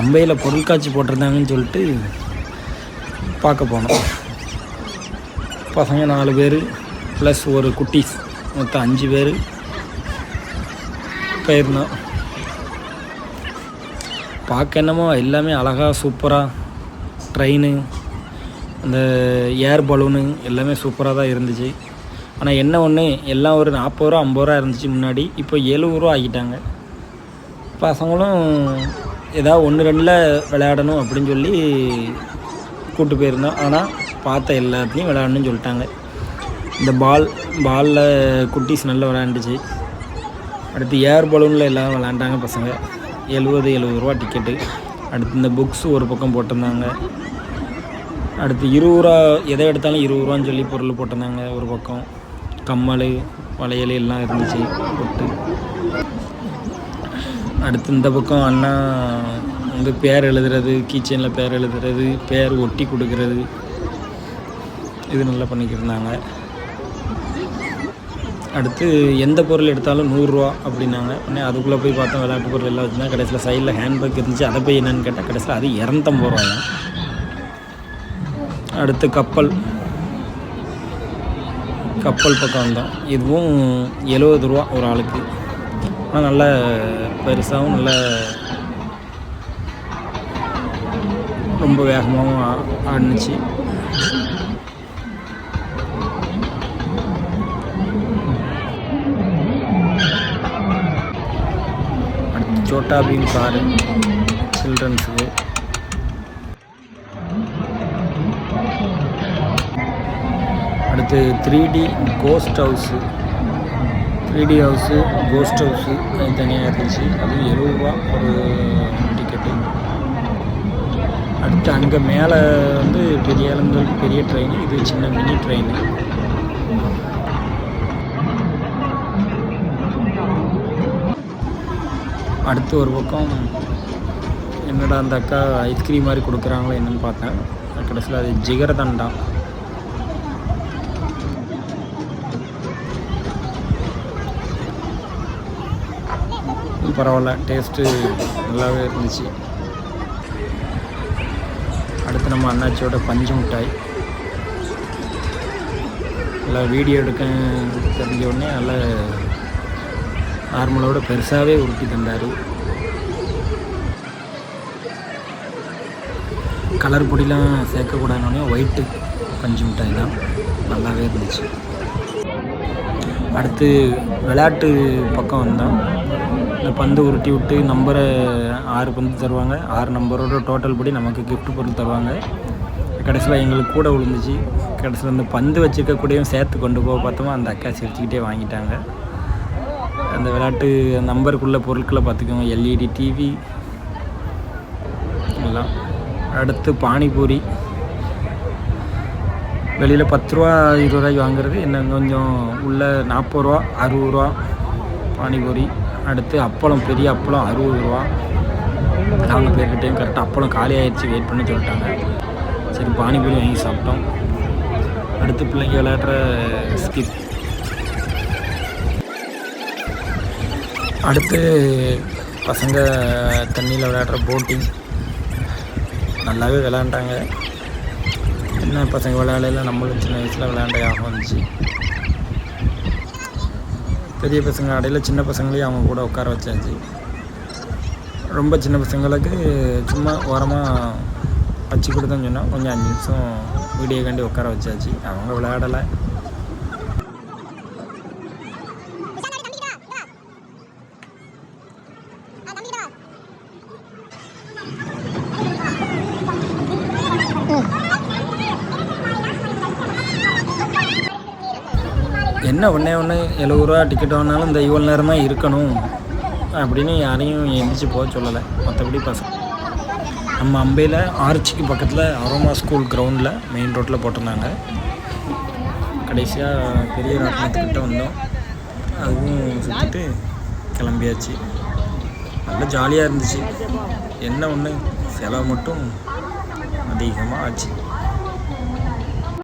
அம்பையில் பொருட்காட்சி போட்டிருந்தாங்கன்னு சொல்லிட்டு பார்க்க போனோம். பசங்க நாலு பேர் ப்ளஸ் ஒரு குட்டீஸ் மொத்தம் அஞ்சு பேர் போயிருந்தோம். பார்க்க என்னமோ எல்லாமே அழகாக சூப்பராக ட்ரெயின் அந்த ஏர் பலூனு எல்லாமே சூப்பராக தான் இருந்துச்சு. ஆனால் என்ன ஒன்று எல்லாம் ஒரு நாற்பது ரூபா ஐம்பது ரூபா இருந்துச்சு முன்னாடி இப்போ எழுபது ரூபா ஆக்கிட்டாங்க பசங்களும் ஏதாவது ஒன்று ரெண்டில் விளையாடணும் அப்படின்னு சொல்லி கூப்பிட்டு போயிருந்தோம். ஆனால் பார்த்த எல்லாத்தையும் விளையாடணும்னு சொல்லிட்டாங்க. இந்த பால் பாலில் குட்டீஸ் நல்லா விளையாண்டுச்சு. அடுத்து ஏர் பலூனில் எல்லாம் விளையாண்டாங்க பசங்க. எழுபது எழுபது ரூபா டிக்கெட்டு அடுத்து இந்த புக்ஸ் ஒரு பக்கம் போட்டிருந்தாங்க. அடுத்து இருபது ரூபா எதை எடுத்தாலும் இருபது ரூபான்னு சொல்லி பொருள் போட்டிருந்தாங்க ஒரு பக்கம். கம்மல் வளையல் எல்லாம் இருந்துச்சு. போட்டு. அடுத்து இந்த பக்கம் அண்ணா வந்து பேர் எழுதுறது கீச்சனில் பேர் எழுதுறது பேர் ஒட்டி கொடுக்கறது. இது நல்லா பண்ணிக்கிருந்தாங்க அடுத்து எந்த பொருள் எடுத்தாலும் நூறுரூவா அப்படின்னாங்க. உடனே அதுக்குள்ளே போய் பார்த்தோம் விளையாட்டு பொருள் எல்லாம் வச்சுன்னா கடைசியில் சைடில் ஹேண்ட்பேக் இருந்துச்சு. அதை போய் என்னென்னு கேட்டால் கடைசியில் அது இரநூத்தம்பது ரூபாயா அடுத்து கப்பல். கப்பல் பக்கம் வந்தோம் இதுவும் எழுபது ரூபா ஒரு ஆளுக்கு. ஆனால் நல்ல பெருசாகவும் நல்ல ரொம்ப வேகமாகவும் ஆ- அடுத்து சோட்டா பீம் காரு சில்ட்ரன்ஸுக்கு. அடுத்து three D ghost house three D house ghost house அது தனியாக இருந்துச்சு. அது எழுபது ரூபா ஒரு டிக்கெட்டு அடுத்து அங்கே மேலே வந்து பெரிய இளங்கல் பெரிய ட்ரெயின் இது சின்ன மினி ட்ரெயின் அடுத்து ஒரு பக்கம் என்னடா அந்த அக்கா ஐஸ்கிரீம் மாதிரி கொடுக்குறாங்களோ என்னென்னு பார்த்தேன். கடைசியில் அது ஜிகரதண்டா. பரவாயில்ல டேஸ்ட்டு நல்லாவே இருந்துச்சு. அடுத்து நம்ம அண்ணாச்சியோட பஞ்சு மிட்டாய். நல்லா வீடியோ எடுக்க தெரிஞ்ச உடனே நல்லா நார்மலோட பெருசாகவே உருட்டி தந்தார். கலர் பொடிலாம் சேர்க்கக்கூடாதுனோடனே ஒயிட்டு பஞ்சு மிட்டாய் தான். நல்லாவே இருந்துச்சு. அடுத்து விளையாட்டு பக்கம் வந்தோம் இந்த பந்து உருட்டி விட்டு நம்பரை ஆறு பந்து தருவாங்க. ஆறு நம்பரோட டோட்டல் படி நமக்கு கிஃப்ட் பொருள் தருவாங்க. கடைசியில் எங்களுக்கு கூட விழுந்துச்சு. கடைசியில் அந்த பந்து வச்சுருக்கக்கூடியவும் சேர்த்து கொண்டு போக பார்த்தோமா அந்த அக்கா சிரிச்சுக்கிட்டே வாங்கிட்டாங்க. அந்த விளையாட்டு நம்பருக்குள்ள பொருட்களை பார்த்துக்கோங்க. எல்இடி டிவி எல்லாம். அடுத்து பானிபூரி. வெளியில் பத்து ரூபா இருபது ரூபாய்க்கு வாங்குறது. என்ன கொஞ்சம் உள்ள நாற்பது ரூபா அறுபது ரூபா. பானிபூரி அடுத்து அப்பளம் பெரிய அப்பளம் அறுபது ரூபா. நாங்கள் பேர்கிட்டையும் கரெக்டாக அப்பளம் காலி ஆயிடுச்சு வெயிட் பண்ணி சொல்லிட்டாங்க. சரி பானிபூரி வாங்கி சாப்பிட்டோம். அடுத்து பிள்ளைங்க விளையாடுற ஸ்கிப் அடுத்து பசங்க தண்ணியில் விளையாடுற போட்டிங் நல்லாவே விளையாண்டாங்க. என்ன பசங்க விளையாடல நம்மளும் சின்ன வயசில் விளையாண்ட ஞாபகம் வந்துச்சு. பெரிய பசங்க அடையில் சின்ன பசங்களையும் அவங்க கூட உட்கார வச்சாச்சு. ரொம்ப சின்ன பசங்களுக்கு சும்மா ஓரமாக வச்சு கொடுத்தோன்னு சொன்னால் கொஞ்சம் அஞ்சு நிமிஷம் வீடியோ கண்டி உட்கார வச்சாச்சு. அவங்க விளையாடலை. என்ன ஒன்றே ஒன்று எழுபது ரூபா டிக்கெட் வாங்கினாலும் இந்த இவ்வளோ நேரம் தான் இருக்கணும் அப்படின்னு யாரையும் எந்திரிச்சு போக சொல்லலை. மற்றபடி பசங்க நம்ம அம்பையில் ஆர்ச்சிக்கு பக்கத்தில் அரோமா ஸ்கூல் கிரவுண்டில் மெயின் ரோட்டில் போட்டிருந்தாங்க. கடைசியாக பெரிய ராட்டினத்துக்கிட்ட வந்தோம். அதுவும் சுற்றிட்டு கிளம்பியாச்சு. நல்லா ஜாலியாக இருந்துச்சு. என்ன ஒன்று செலவு மட்டும் அதிகமாக ஆச்சு.